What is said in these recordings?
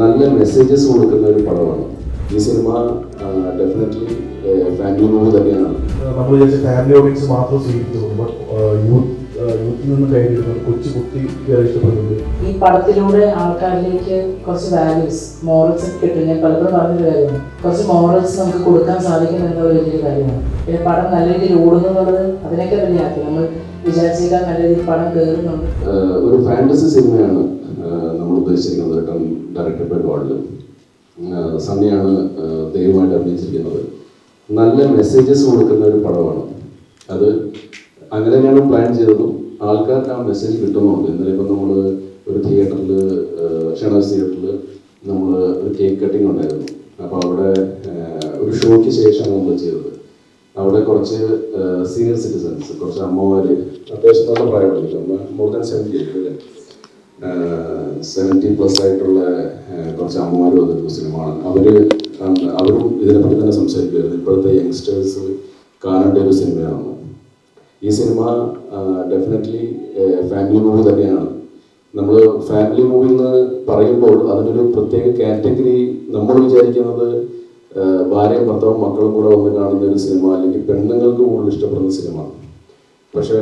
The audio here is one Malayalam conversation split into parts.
നല്ല മെസ്സേജസ് കൊടുക്കുന്ന ഒരു പടമാണ്. ഈ സിനിമ ഡെഫിനറ്റ്ലി ഫാമിലി മൂവി തന്നെയാണ്. നമ്മൾ വിചാരിച്ച ഫാമിലി ഓഡിയൻസ് മാത്രം യൂത്ത് യൂത്തിൽ നിന്ന് കൊച്ചു കുട്ടി ഈ പടത്തിലൂടെ ആൾക്കാരിലേക്ക് കുറച്ച് വാല്യൂസ് മോറൽസ് കിട്ടും. ഞാൻ പലപ്പോഴും പറഞ്ഞൊരു കാര്യമാണ്. കുറച്ച് മോറൽസ് നമുക്ക് കൊടുക്കാൻ സാധിക്കും എന്നുള്ള വലിയൊരു കാര്യമാണ്. പിന്നെ പടം നല്ല രീതിയിൽ ഓടുന്നു എന്നുള്ളത് അതിനൊക്കെ വലിയ നമ്മൾ വിചാരിച്ചേക്കാൾ നല്ല രീതിയിൽ പടം കയറുന്നുണ്ട്. ഒരു ഫാന്റസി സിനിമയാണ് ഉദ്ദേശിച്ചിരിക്കുന്നത് ഡയറക്ടർ ബൈ സണ്ണിയാണ് ദൈവമായിട്ട് അഭിനയിച്ചിരിക്കുന്നത്. നല്ല മെസ്സേജസ് കൊടുക്കുന്ന ഒരു പടമാണ്. അത് അങ്ങനെ തന്നെയാണ് പ്ലാൻ ചെയ്തതും ആൾക്കാർക്ക് ആ മെസ്സേജ് കിട്ടുന്നുണ്ട്. ഇന്നലെ ഇപ്പം നമ്മൾ ഒരു തിയേറ്ററിൽ ഷണേഴ്സ് തിയേറ്ററിൽ നമ്മൾ ഒരു കേക്ക് കട്ടിങ് ഉണ്ടായിരുന്നു. അപ്പോൾ അവിടെ ഒരു ഷോയ്ക്ക് ശേഷമാണ് നമ്മൾ ചെയ്തത്. അവിടെ കുറച്ച് സീനിയർ സിറ്റിസൺസ് കുറച്ച് അമ്മമാര് അത്യാവശ്യം നല്ല പ്രായമുള്ള മോർ ദാൻ സെവന്റി അല്ലേ? സെവന്റി പ്ലസ് ആയിട്ടുള്ള കുറച്ച് അമ്മമാർ അതൊരു സിനിമയാണ് അവർ അവരും ഇതിനെപ്പറ്റി തന്നെ സംസാരിക്കുമായിരുന്നു. ഇപ്പോഴത്തെ യങ്സ്റ്റേഴ്സ് കാണേണ്ട ഒരു സിനിമയാണ് ഈ സിനിമ ഡെഫിനറ്റ്ലി ഫാമിലി മൂവി തന്നെയാണ്. നമ്മൾ ഫാമിലി മൂവി എന്ന് പറയുമ്പോൾ അതിനൊരു പ്രത്യേക കാറ്റഗറി നമ്മൾ വിചാരിക്കുന്നത് ഭാര്യയും ഭർത്താവും മക്കളും കൂടെ വന്ന് കാണുന്ന ഒരു സിനിമ അല്ലെങ്കിൽ പെണ്ണുങ്ങൾക്ക് കൂടുതൽ ഇഷ്ടപ്പെടുന്ന സിനിമ. പക്ഷേ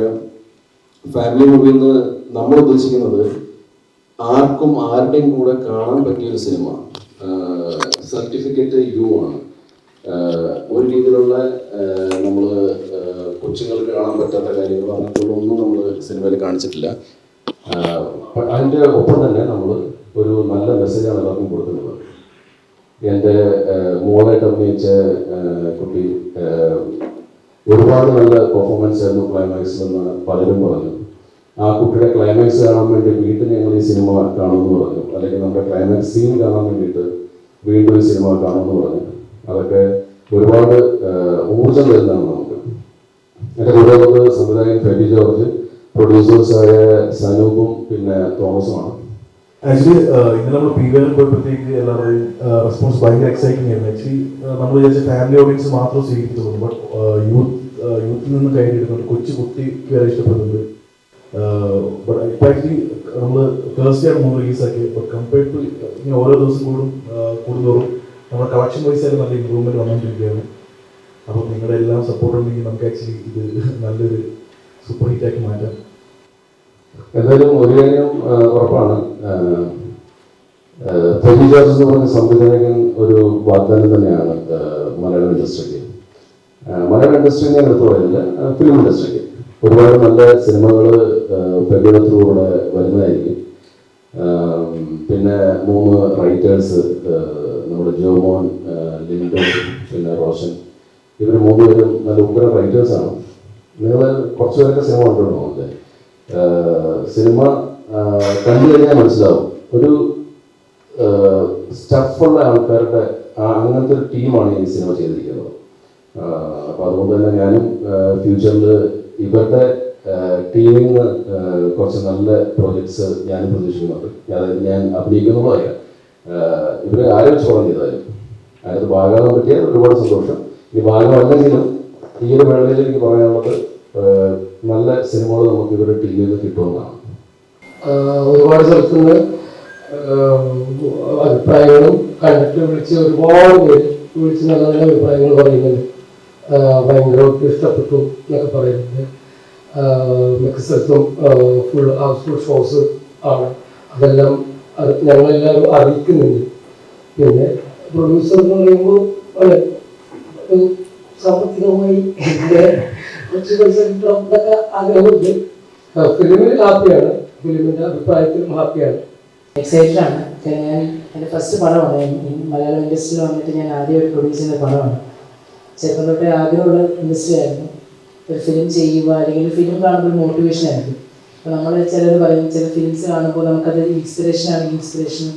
ഫാമിലി മൂവി എന്ന് നമ്മൾ ഉദ്ദേശിക്കുന്നത് ആർക്കും ആരുടെയും കൂടെ കാണാൻ പറ്റിയ ഒരു സിനിമ സർട്ടിഫിക്കറ്റ് യു ആണ്. ഒരു രീതിയിലുള്ള നമ്മൾ കൊച്ചുങ്ങൾക്ക് കാണാൻ പറ്റാത്ത കാര്യങ്ങൾ അങ്ങനത്തെ ഒന്നും നമ്മൾ സിനിമയിൽ കാണിച്ചിട്ടില്ല. അതിന്റെ ഒപ്പം തന്നെ നമ്മൾ ഒരു നല്ല മെസ്സേജാണ് എല്ലാവർക്കും കൊടുക്കുന്നത്. എന്റെ മോളായിട്ട് അഭിനയിച്ച കുട്ടി ഒരുപാട് നല്ല പെർഫോമൻസ് ആയിരുന്നു ക്ലൈമാക്സിലെന്ന് പലരും പറഞ്ഞു. ആ കുട്ടിയുടെ ക്ലൈമാക്സ് കാണാൻ വേണ്ടി വീണ്ടും ഞങ്ങൾ ഈ സിനിമ കാണുമെന്ന് പറഞ്ഞു. അല്ലെങ്കിൽ നമ്മുടെ ക്ലൈമാക്സ് സീൻ കാണാൻ വേണ്ടിയിട്ട് വീണ്ടും ഈ സിനിമ കാണുമെന്ന് പറഞ്ഞു. അതൊക്കെ ഒരുപാട് ഊർജം തരുന്നതാണ് നമുക്ക്. എന്റെ കൂടെ വന്ന് സംവിധായകൻ ഫെബി ജോർജ് പ്രൊഡ്യൂസേഴ്സായ സനൂപും പിന്നെ തോമസുമാണ്. ആക്ച്വലി ഇന്ന് നമ്മൾ പി വേലും പോയപ്പോഴത്തേക്ക് എല്ലാവരുടെയും റെസ്പോൺസ് ഭയങ്കര എക്സൈറ്റിംഗ് ആയിരുന്നു. ആക്ച്വലി നമ്മൾ വിചാരിച്ച ഫാമിലി ഓഡിയൻസ് മാത്രം സ്വീകരിച്ചു ബട്ട് യൂത്ത് യൂത്തിൽ നിന്ന് കയറിയിരുന്നുണ്ട് കൊച്ചു കുട്ടി വരെ ഇഷ്ടപ്പെടുന്നുണ്ട്. ബട്ട് ഇപ്പം ആക്ച്വലി നമ്മൾ തേഴ്സ്ഡേ ആണ് മൂന്ന് റിലീസാക്കി ബട്ട് കമ്പയർഡ് ടു ഇങ്ങനെ ഓരോ ദിവസം കൂടും കൂടുന്തോറും നമ്മുടെ കളക്ഷൻ വൈസ് ആയാലും നല്ല ഇമ്പ്രൂവ്മെന്റ് വന്നുകൊണ്ടിരിക്കുകയാണ് അപ്പോൾ നിങ്ങളുടെ എല്ലാം സപ്പോർട്ട് ഉണ്ടെങ്കിൽ നമുക്ക് ആക്ച്വലി ഇത് നല്ലൊരു സൂപ്പർ ഹിറ്റാക്കി മാറ്റാം. എന്തായാലും ഒരു കാര്യം ഉറപ്പാണ്. ഫെബി ജോർജ് എന്ന് പറഞ്ഞ സംവിധായകൻ ഒരു വാഗ്ദാനം തന്നെയാണ് മലയാളം ഇൻഡസ്ട്രിക്ക് മലയാളം ഇൻഡസ്ട്രി ഞാൻ എടുത്തു പറയുന്നില്ല ഫിലിം ഇൻഡസ്ട്രിക്ക് ഒരുപാട് നല്ല സിനിമകൾ ത്രൂടെ വരുന്നതായിരിക്കും. പിന്നെ മൂന്ന് റൈറ്റേഴ്സ് നമ്മുടെ ജോമോൻ ലിൻഡോ പിന്നെ റോഷൻ. ഇവർ മൂന്നുപേരും നല്ല ഉഗ്ര റൈറ്റേഴ്സാണ് നിങ്ങൾ കുറച്ച് പേരൊക്കെ സിനിമ കണ്ടിട്ടുണ്ടോ? അല്ലേ സിനിമ കണ്ടു കഴിഞ്ഞാൽ മനസ്സിലാവും. ഒരു സ്റ്റഫുള്ള ആൾക്കാരുടെ അങ്ങനത്തെ ഒരു ടീമാണ് ഈ സിനിമ ചെയ്തിരിക്കുന്നത്. അപ്പോൾ അതുകൊണ്ട് തന്നെ ഞാനും ഫ്യൂച്ചറിൽ ഇവരുടെ ടീമിൽ നിന്ന് കുറച്ച് നല്ല പ്രോജക്ട്സ് ഞാൻ പ്രതീക്ഷിക്കുന്നുണ്ട്. അതായത് ഞാൻ അഭിനയിക്കുന്നതുമായ ഇവർ ആരും ചോദ്യം ചെയ്താലും അതിനകത്ത് ഭാഗമാകാൻ പറ്റിയാൽ ഒരുപാട് സന്തോഷം. ഈ ഭാഗമല്ലെങ്കിലും ഈ ഒരു വേളയിൽ എനിക്ക് പറയാനുള്ളത് നല്ല സിനിമകൾ നമുക്ക് ഇവരുടെ ടീമിൽ നിന്ന് കിട്ടുമെന്നാണ്. ഒരുപാട് സ്ഥലത്തു നിന്ന് അഭിപ്രായങ്ങളും കണ്ടിട്ട് വിളിച്ച് ഒരുപാട് പേര് വിളിച്ച് നല്ല നല്ല അഭിപ്രായങ്ങൾ പറയുന്നുണ്ട്. ഭയങ്കരമായിട്ട് ഇഷ്ടപ്പെട്ടു എന്നൊക്കെ പറയുന്നത് മിക്ക സ്ഥലത്തും ഫുൾ ഹൗസ്ഫുൾ ഷോസ് ആണ്. അതെല്ലാം ഞങ്ങളെല്ലാവരും അറിയിക്കുന്നുണ്ട്. പിന്നെ പ്രൊഡ്യൂസർ എന്ന് പറയുമ്പോൾ ഒരു സാമ്പത്തികമായി കുറച്ച് പൈസ കിട്ടണം എന്നൊക്കെ ആഗ്രഹമുണ്ട്. ഫിലിമിൽ ഹാപ്പിയാണ്. ഫിലിമിന്റെ അഭിപ്രായത്തിലും ഹാപ്പിയാണ്. എക്സൈറ്റഡ് ആണ് ഞാൻ എന്റെ ഫസ്റ്റ് പടമാണ്. മലയാളം ഇൻഡസ്ട്രിയിൽ വന്നിട്ട് ഞാൻ ആദ്യമായിട്ട് പ്രൊഡ്യൂസ് ചെയ്യുന്ന പടമാണ്. ചെറുപ്പം തൊട്ടേ ആഗ്രഹമുള്ള ഇൻഡസ്ട്രി ആയിരുന്നു. ഒരു ഫിലിം ചെയ്യുക അല്ലെങ്കിൽ ഫിലിം കാണുമ്പോൾ മോട്ടിവേഷൻ ആയിരിക്കും. അപ്പോൾ നമ്മൾ ചിലർ പറയും ചില ഫിലിംസ് കാണുമ്പോൾ നമുക്കത് ഇൻസ്പിറേഷൻ ആണെങ്കിൽ ഇൻസ്പിറേഷൻ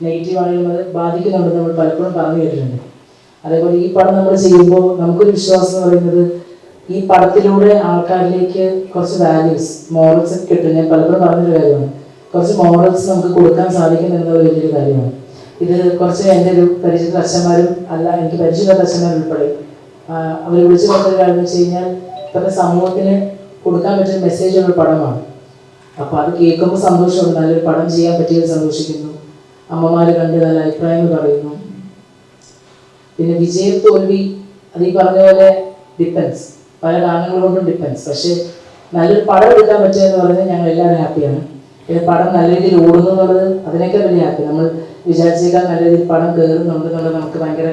നെഗറ്റീവ് ആണെങ്കിലും അത് ബാധിക്കുന്നുണ്ടെന്ന് നമ്മൾ പലപ്പോഴും പറഞ്ഞു കേട്ടിട്ടുണ്ട്. അതേപോലെ ഈ പടം നമ്മൾ ചെയ്യുമ്പോൾ നമുക്കൊരു വിശ്വാസം എന്ന് പറയുന്നത് ഈ പടത്തിലൂടെ ആൾക്കാരിലേക്ക് കുറച്ച് വാല്യൂസ് മോറൽസ് കിട്ടും. ഞാൻ പലപ്പോഴും പറഞ്ഞൊരു കാര്യമാണ്. കുറച്ച് മോറൽസ് നമുക്ക് കൊടുക്കാൻ സാധിക്കും എന്നുള്ള വലിയൊരു കാര്യമാണ്. ഇത് കുറച്ച് എന്റെ ഒരു പരിചിത അച്ഛന്മാരും അല്ല എനിക്ക് പരിചിത അച്ഛന്മാരും ഉൾപ്പെടെ അവർ വിളിച്ചു പറഞ്ഞൊരു കാര്യം വെച്ച് കഴിഞ്ഞാൽ ഇപ്പോഴത്തെ സമൂഹത്തിന് കൊടുക്കാൻ പറ്റുന്ന മെസ്സേജ് ഉള്ള പടമാണ്. അപ്പോൾ അത് കേൾക്കുമ്പോൾ സന്തോഷമുണ്ട്. നല്ലൊരു പടം ചെയ്യാൻ പറ്റിയത് സന്തോഷിക്കുന്നു. അമ്മമാർ കണ്ട് നല്ല അഭിപ്രായങ്ങൾ പറയുന്നു. പിന്നെ വിജയം തോൽവി അത് ഈ പറഞ്ഞ പോലെ ഡിപ്പെൻസ് പല കാരണങ്ങൾ കൊണ്ടും ഡിപ്പെൻസ് പക്ഷേ നല്ലൊരു പടം എടുക്കാൻ പറ്റുക എന്ന് പറഞ്ഞാൽ ഞങ്ങൾ എല്ലാവരും ഹാപ്പിയാണ് പിന്നെ പടം നല്ല രീതിയിൽ ഓടുന്നു എന്നുള്ളത് അതിനൊക്കെ വലിയ ഹാപ്പി നമ്മൾ വിചാരിച്ചേക്കാൾ നല്ല രീതിയിൽ പടം കയറുന്നുണ്ട് എന്നുള്ളത് നമുക്ക് ഭയങ്കര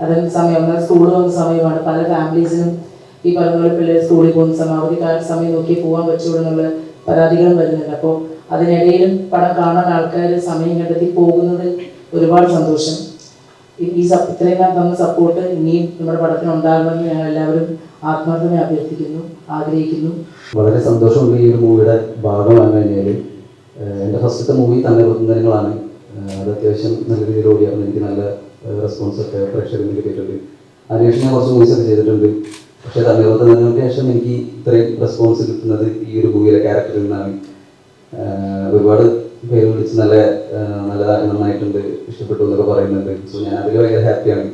അതിന് സമയം ഒന്നാൽ സ്കൂൾ പോകുന്ന സമയമാണ്. പല ഫാമിലീസിനും ഈ പറഞ്ഞ പോലെ പിള്ളേർ സ്കൂളിൽ പോകുന്ന സമയം അവധിക്കാല സമയം നോക്കി പോകാൻ പറ്റുള്ളൂ പരാതികളും വരുന്നുണ്ട്. അപ്പോൾ അതിനിടയിലും പടം കാണാൻ ആൾക്കാർ സമയം കണ്ടെത്തി പോകുന്നത് ഒരുപാട് സന്തോഷം. ഈ- ഇത്രയും കാലം തന്ന സപ്പോർട്ട് ഇനിയും നമ്മുടെ പടത്തിന് ഉണ്ടാകണമെന്ന് ഞങ്ങൾ എല്ലാവരും ആത്മാർത്ഥമായി അഭ്യർത്ഥിക്കുന്നു ആഗ്രഹിക്കുന്നു. വളരെ സന്തോഷമുണ്ട് ഈ ഒരു മൂവിയുടെ ഭാഗമാണ് കഴിഞ്ഞാൽ എന്റെ ഫസ്റ്റത്തെ മൂവി തന്നെ വൃത്തങ്ങളാണ് അത് അത്യാവശ്യം നല്ല രീതിയിൽ എനിക്ക് നല്ല റെസ്പോൺസ് ഒക്കെ പ്രേക്ഷകരിൽ നിന്ന് കിട്ടിയിട്ടുണ്ട് അതിനുശേഷം ഞാൻ കുറച്ച് മൂവീസ് ഒക്കെ ചെയ്തിട്ടുണ്ട്. പക്ഷേ തന്നിർത്തതിന് ശേഷം എനിക്ക് ഇത്രയും റെസ്പോൺസ് കിട്ടുന്നത് ഈ ഒരു മൂവിയിലെ ക്യാരക്ടറിൽ നിന്നാണ്. ഒരുപാട് പേര് വിളിച്ച് നല്ല നല്ലതായി നന്നായിട്ടുണ്ട് ഇഷ്ടപ്പെട്ടു എന്നൊക്കെ പറയുന്നുണ്ട്. സോ ഞാൻ അതിൽ ഭയങ്കര ഹാപ്പിയാണ്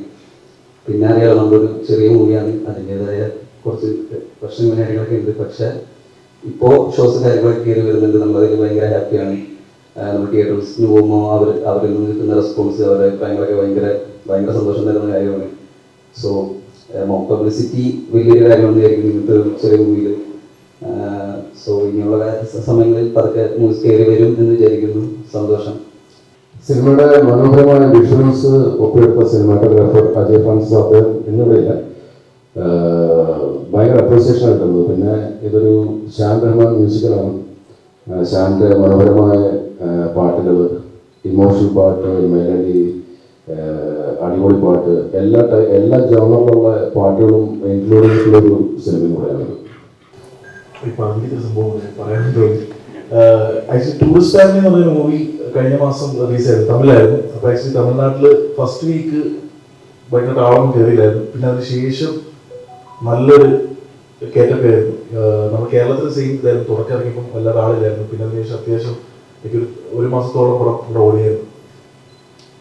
പിന്നെ അറിയാലോ നമ്മളൊരു ചെറിയ മൂവിയാണ് അതിന്റെതായ കുറച്ച് പ്രശ്നങ്ങൾ കാര്യങ്ങളൊക്കെ ഉണ്ട്. പക്ഷെ ഇപ്പോൾ ഷോസ് കാര്യങ്ങളൊക്കെ കയറി വരുന്നുണ്ട്. നമ്മളതിൽ ഭയങ്കര ഹാപ്പിയാണ് നമ്മൾ തിയേറ്റേഴ്സിന് പോകുമ്പോൾ അവർ അവരിൽ നിന്ന് കിട്ടുന്ന റെസ്പോൺസ് അവരുടെ അഭിപ്രായങ്ങളൊക്കെ ഭയങ്കര ഭയങ്കര സന്തോഷം തരുന്ന കാര്യമാണ്. സോ പബ്ലിസിറ്റി വലിയൊരു കാര്യമാണെന്ന് വിചാരിക്കും ഇന്നത്തെ ചെറിയ മൂവിയിൽ സോ ഇനിയുള്ള സമയങ്ങളിൽ പതുക്കെ മൂവീസ് കയറി വരും എന്ന് വിചാരിക്കുന്നു. സന്തോഷം. സിനിമയുടെ മനോഹരമായ വിഷ്വൽസ് ഒപ്പിയെടുത്ത സിനിമാറ്റോഗ്രാഫർ അജയ് ഫ്രാൻസിസ് അദ്ദേഹം എന്നിവയില്ല ഭയങ്കര അപ്രീസിയേഷൻ കിട്ടുന്നത് പിന്നെ ഇതൊരു ശ്യാം റഹ്മാൻ മ്യൂസിക്കലാണ് ശ്യാമിന്റെ മനോഹരമായ പാട്ടുകൾ ഇമോഷണൽ പാട്ട് മെലഡി അടിപൊളി പാട്ട് എല്ലാ എല്ലാ ജോണറിലുള്ള പാട്ടുകളും ഇൻക്ലൂഡ് ചെയ്തിട്ടുള്ള ഒരു സിനിമ കൂടെയാണ്. ടൂറിസ്റ്റ് മൂവി കഴിഞ്ഞ മാസം റിലീസ് ആയിരുന്നു തമിഴിലായിരുന്നു. അപ്പൊ ആക്ച്വലി തമിഴ്നാട്ടിൽ ഫസ്റ്റ് വീക്ക് ഭയങ്കര താളം കയറിയില്ലായിരുന്നു. പിന്നെ അതിന് ശേഷം നല്ലൊരു ആഹ് നമ്മുടെ കേരളത്തിൽ സെയിം ഇതായിരുന്നു തുടക്കം ഇറങ്ങിയപ്പോൾ വല്ലാതെ ആളില്ലായിരുന്നു. പിന്നെ അതിനുശേഷം അത്യാവശ്യം എനിക്കൊരു ഒരു മാസത്തോളം പടം ഇവിടെ ഓടിയായിരുന്നു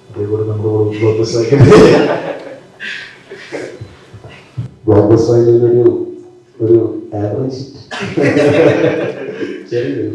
അതേപോലെ നമ്മുടെ ബ്ലോക്ക് ബസ് ബ്ലോക്ക് ബസ്റ്ററിൽ ഒരു ഒരു ആവറേജ് ചെറിയൊരു